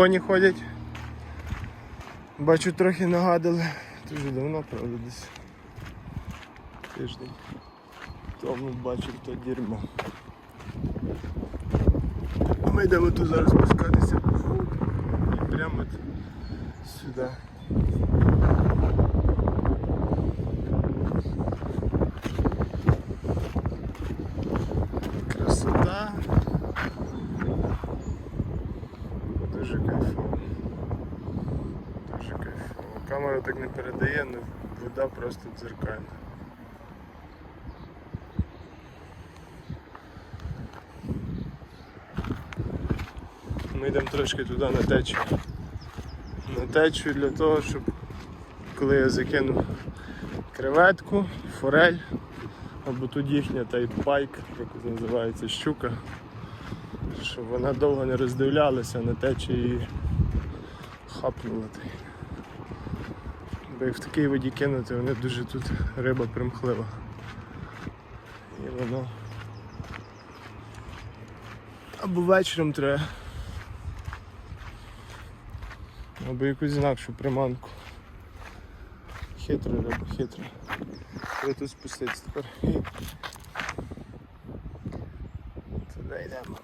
Коні ходять. Бачу, трохи нагадали. Дуже давно, правда, десь тиждень. Тому бачив то дерьмо. Ми йдемо тут зараз спускатися. І прямо от сюди. Дуже кайфово. Дуже кайфово. Камера так не передає, але вода просто дзеркальна. Ми йдемо трошки туди на течію. На течію для того, щоб коли я закину креветку, форель, або тут їхня тайп-пайк, як називається щука, щоб вона довго не роздивлялася на течії і хапнула. та. Бо як в такій воді кинути, вони дуже тут риба примхлива. І воно або вечором треба. Або якусь інакшу приманку. Хитра риба, хитра. Треба тут спуститися тепер. Туди йдемо.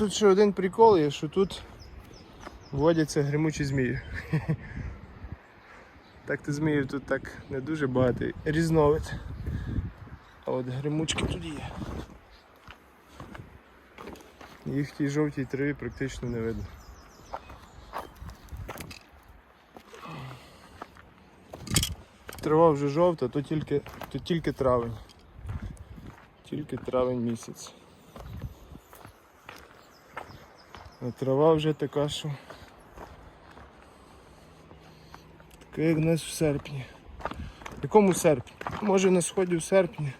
Тут ще один прикол є, що тут водяться гримучі змії. Так то зміїв тут так не дуже багато. Різновид. А от гримучки тут є. Їх в тій жовтій траві практично не видно. Трава вже жовта, то тільки, то тільки травень. Тільки травень місяць. А трава вже така, що така як нас в серпні. В якому серпні? Може на сході в серпні.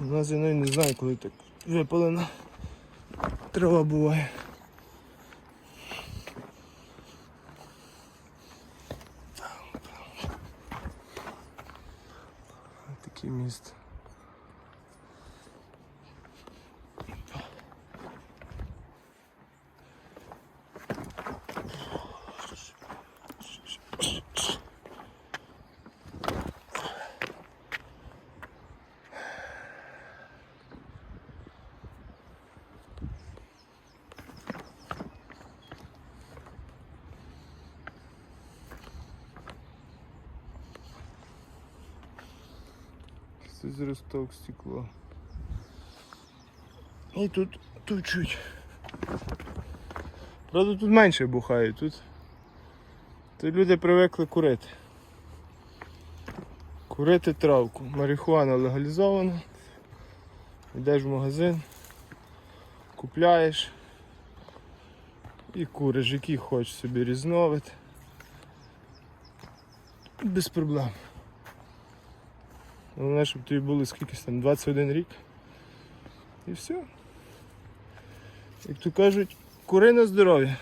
У нас я навіть не знаю, коли так випалена трава буває. Такий міст. Це зросток стекла. І тут, тут чуть. Правда тут менше бухає, тут, тут люди привикли курити. Курити травку. Марихуана легалізована. Йдеш в магазин, купляєш і куриш, який хочеш собі різновид. Без проблем. Головне, щоб тобі було скільки там 21 рік. І все. Як то кажуть, кури на здоров'я.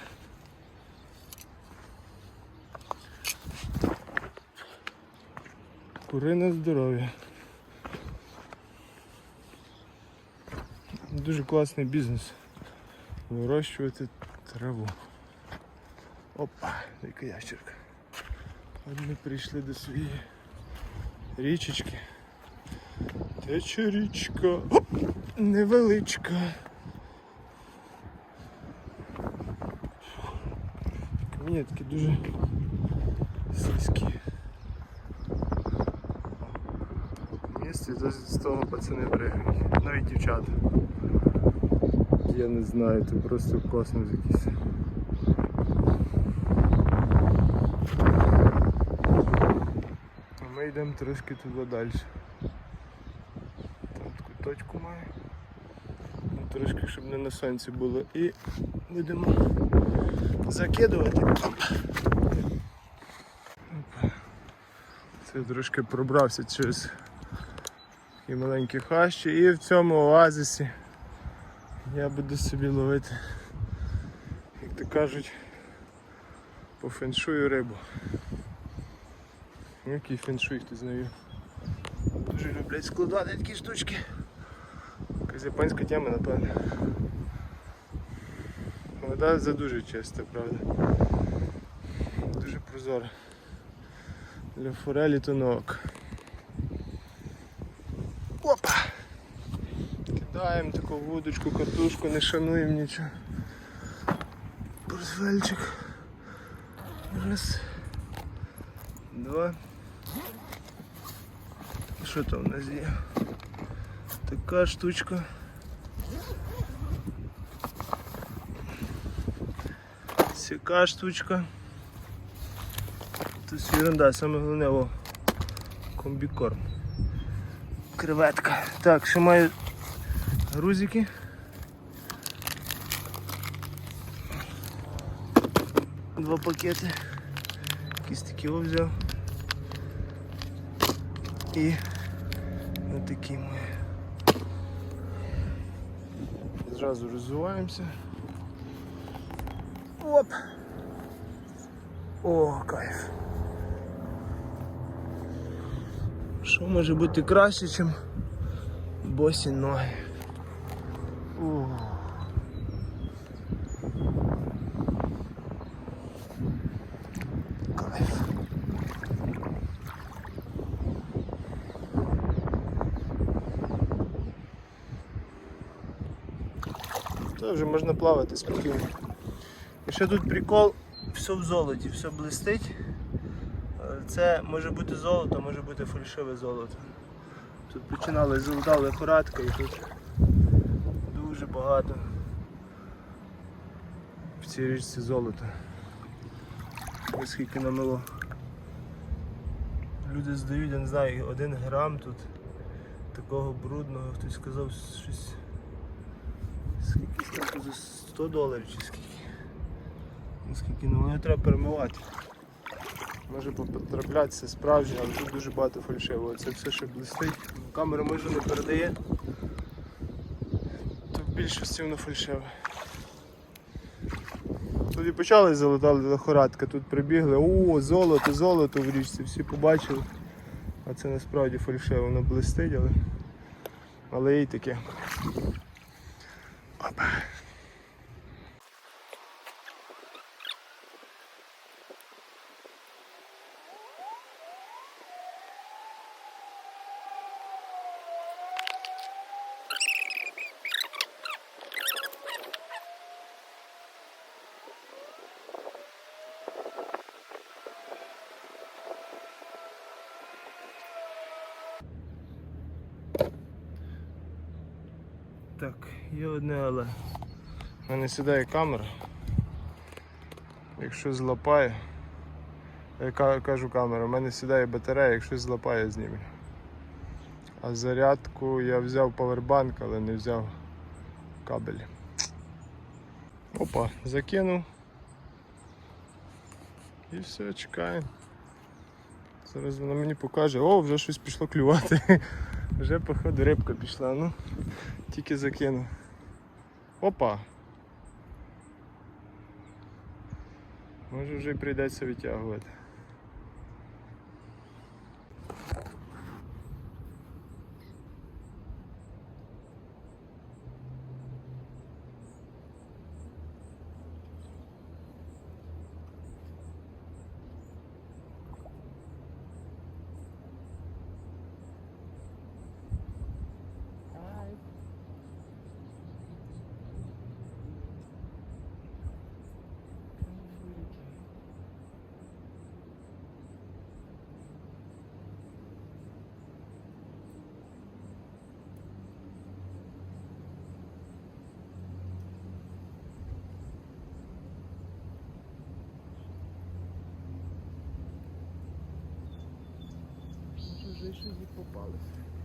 Кури на здоров'я. Дуже класний бізнес. Вирощувати траву. Опа, яка ящерка. От ми прийшли до своєї річечки. Тече річка. Невеличка. Каміння такі дуже слизькі. Місце з того пацани пригають. Навіть дівчата. Я не знаю, це просто космос якийсь. Ми йдемо трошки туди далі. Точку маю. Ну, Трошки, щоб не на сонці було. І будемо закидувати. Це трошки пробрався через такі маленькі хащі і в цьому оазисі я буду собі ловити, як то кажуть, по феншую рибу. Який феншуй хто знає. Дуже люблять складати такі штучки. Якась японська тема, напевно. Вода за дуже чиста, правда. Дуже прозора. Для форелі то нок. Опа! Кидаємо таку вудочку, катушку, не шануємо нічого. Портфельчик. Раз. Два. Що там у нас є? Така штучка. Сяка штучка. Тут ерунда, саме головне о, комбікорм. Креветка. Так, ще маю грузики. Два пакети. Якісь такі о взяв. І отакі мої. Зразу розвиваємося. Оп! О, кайф. Що може бути краще, ніж босі ноги? О. Та вже можна плавати спокійно. І ще тут прикол, все в золоті, все блистить. Це може бути золото, може бути фальшиве золото. Тут починали золота лихорадка і тут дуже багато в цій річці золота. Ось скільки намило. Люди здають, я не знаю, один грам тут такого брудного, хтось сказав щось. Скільки стати за 100 доларів чи скільки? Ну скільки, ну треба перемивати. Може потраплятися справжнє, але тут дуже багато фальшивого. Це все ще блистить. Камера може не передає. То в більшості воно фальшиве. Тут і почали залетали лихорадка, тут прибігли, о, золото, золото в річці, всі побачили. А це насправді фальшиве, воно блистить, але, але і таке. Опа. Так, є одне але. У мене сідає камера. Якщо злапає, я кажу камера, у мене сідає батарея, якщо злапає, знімлю. А зарядку я взяв павербанк, але не взяв кабель. Опа, закинув. І все, чекаємо. Зараз вона мені покаже, о, вже щось пішло клювати. Вже походу рибка пішла, ну тільки закину. Опа. Може вже прийдеться витягувати. Щось і попалося.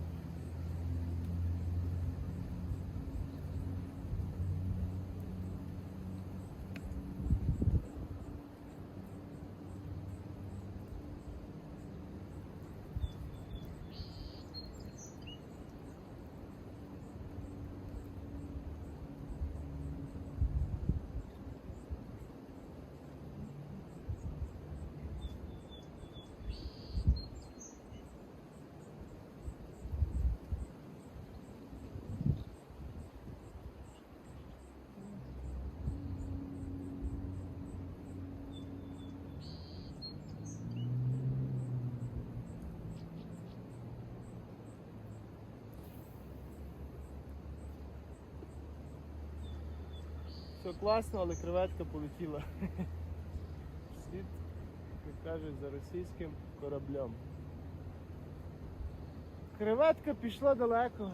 Все класно, але креветка полетіла. Слід, як кажуть, за російським кораблем. Креветка пішла далеко.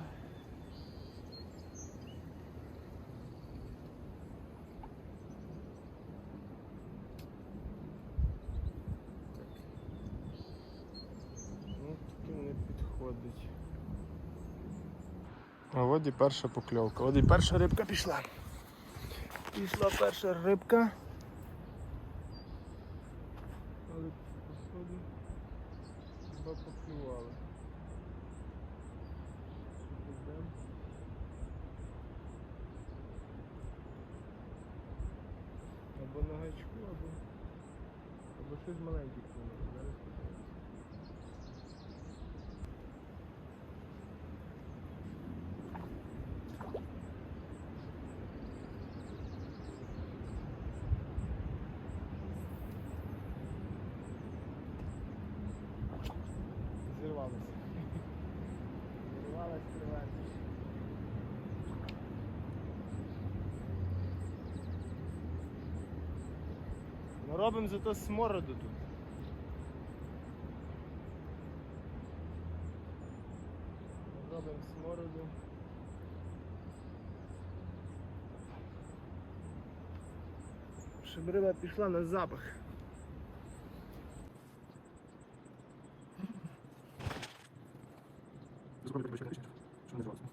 А от і перша покльовка. От і перша рибка пішла. Пішла перша рибка. Але походу хіба поклювала. Або на гачку, або, або щось маленьке клюнуло. Зараз Ну робимо зато смороду тут. Робимо смороду. Щоб риба пішла на запах. Зробити тебе ще що не називається.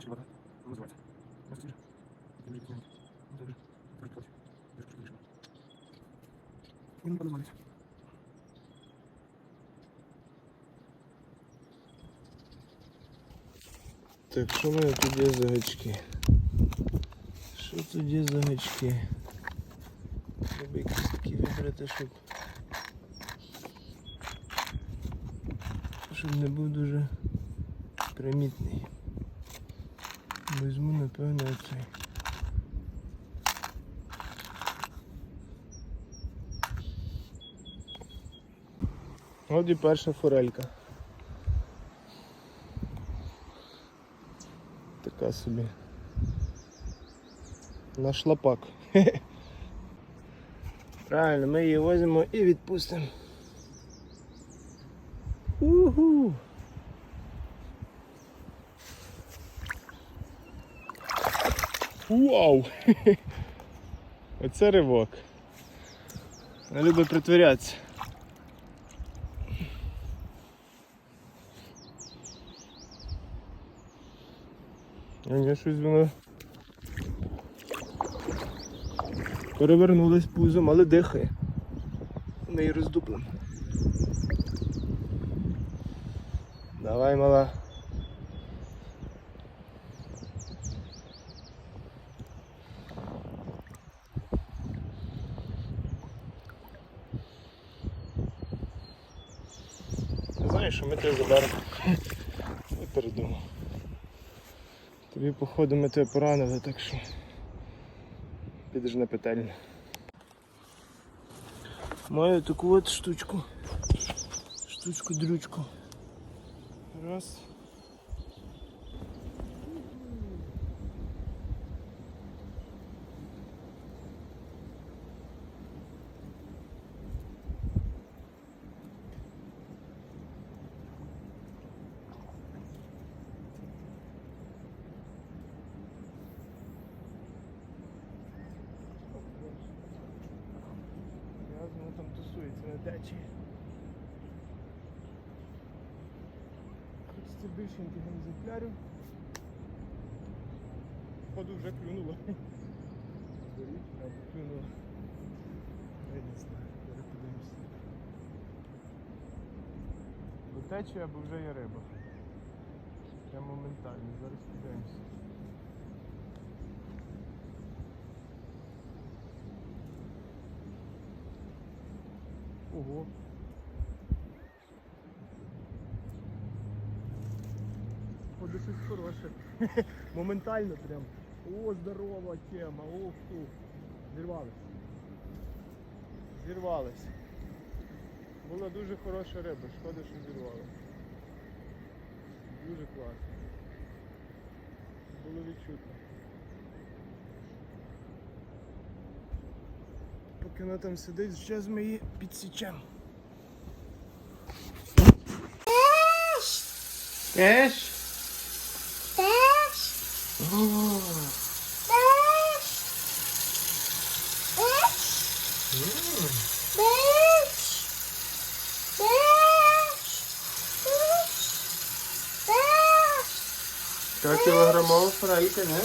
Це вода. Ось це ж. Це ж Ну ж. Трошки плоть. Трошки більше. Він не називається. Так, що мене тут є за гачки? Що є за гачки? Треба якісь такі вибрати, щоб. Щоб не був дуже примітний. Візьму, напевно, оцей. От і перша форелька. Така собі. На шлапак. Правильно, ми її возьмемо і відпустимо. Угу. Вау! Оце ривок. Вона любить притворятися. А щось воно перевернулась пузом, але дихає. В неї роздуплено. Давай, мала. Що ми тебе заберемо. Я передумав. Тобі, походу, ми тебе поранили, так що підеш на петельню. Маю таку от штучку. Штучку-дрючку. Раз. Раз воно там тусується на дачі. Хочеться більшеньки екземплярів. Походу вже клюнуло. Або клюнуло. Я не знаю, зараз подивимося. Бо або вже є риба. Прямо моментально, зараз подивимося. Ого. Походу щось хороше. Моментально прям. О, здорова тема, ох ту. Зірвались. Зірвались. Була дуже хороша риба, шкода, що зірвали. Дуже класно. Було відчутно. Поки вона там сидить, ще ми її підсічемо. Теж? Теж, теж, теж, теж, теж, теж. Та кілограмова фрейка, не?